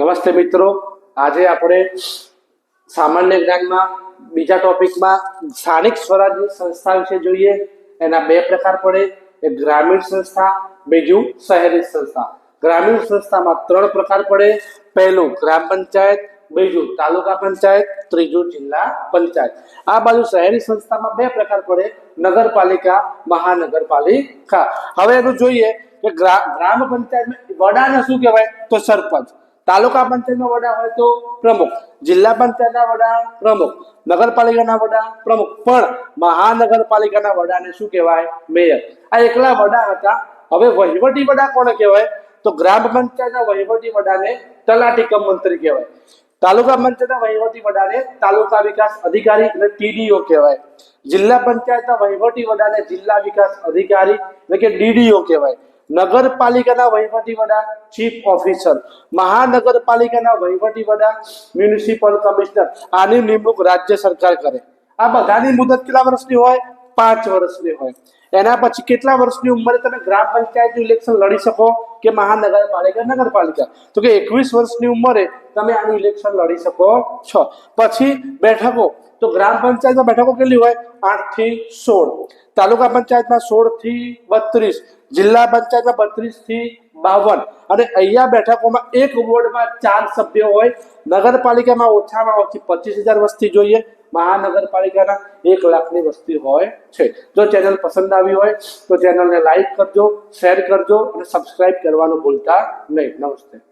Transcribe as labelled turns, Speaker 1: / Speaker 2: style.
Speaker 1: નમસ્તે મિત્રો. આજે આપણે સામાન્ય જ્ઞાનમાં બીજા ટોપિકમાં સ્થાનિક સ્વરાજની સંસ્થા વિશે જોઈએ. એના બે પ્રકાર પડે. એક ગ્રામીણ સંસ્થા, બીજું શહેરી સંસ્થા. ગ્રામીણ સંસ્થામાં ત્રણ પ્રકાર પડે. પહેલું ગ્રામ પંચાયત, બીજું તાલુકા પંચાયત, ત્રીજું જિલ્લા પંચાયત. આ બાજુ શહેરી સંસ્થામાં બે પ્રકાર પડે. નગરપાલિકા, મહાનગરપાલિકા. હવે એનું જોઈએ કે ગ્રામ પંચાયતમાં વડાને શું કહેવાય? તો સરપંચ. તાલુકા પંચાયતના વડા હોય તો પ્રમુખ, જિલ્લા પંચાયતના વડા પ્રમુખ, નગરપાલિકાના વડા પ્રમુખ. પણ મહાનગરપાલિકાના વડાને શું કહેવાય? મેયર. આ એકલા વડા હતા. હવે વહીવટી વડા કોને કહેવાય? તો ગ્રામ પંચાયતના વહીવટી વડાને તલાટી કમ મંત્રી કહેવાય. તાલુકા પંચાયતના વહીવટી વડાને તાલુકા વિકાસ અધિકારી એટલે ટીડીઓ કહેવાય. જિલ્લા પંચાયતના વહીવટી વડાને જિલ્લા વિકાસ અધિકારી એટલે કે ડીડીઓ કહેવાય. નગરપાલિકાના વહીવટી વડા ચીફ ઓફિસર મહાનગરપાલિકાના વહીવટી વડા મ્યુનિસિપલ કમિશનર આની નિમણૂક રાજ્ય સરકાર કરે. આ બધાની મુદત કેટલા વર્ષની હોય? પાંચ વર્ષની હોય. એના પછી કેટલા વર્ષની ઉંમરે તમે ગ્રામ પંચાયતનું ઇલેક્શન લડી શકો કે મહાનગરપાલિકા, નગરપાલિકા? તો કે એકવીસ વર્ષની ઉંમરે તમે આનું ઇલેક્શન લડી શકો છો. પછી બેઠકો તો ગ્રામ પંચાયતમાં બેઠકો કેટલી હોય? આઠથી સોળ. તાલુકા પંચાયતમાં સોળથી બત્રીસ. જિલ્લા પંચાયતમાં બત્રીસથી બાવન. અને અહીંયા બેઠકોમાં એક વોર્ડમાં ચાર સભ્યો હોય. નગરપાલિકામાં ઓછામાં ઓછી પચીસ હજાર વસ્તી જોઈએ. મહાનગરપાલિકાના એક લાખની વસ્તી હોય છે. જો ચેનલ પસંદ આવી હોય, તો ચેનલને લાઈક કરજો, શેર કરજો અને સબસ્ક્રાઇબ કરવાનું ભૂલતા નહીં. નમસ્તે.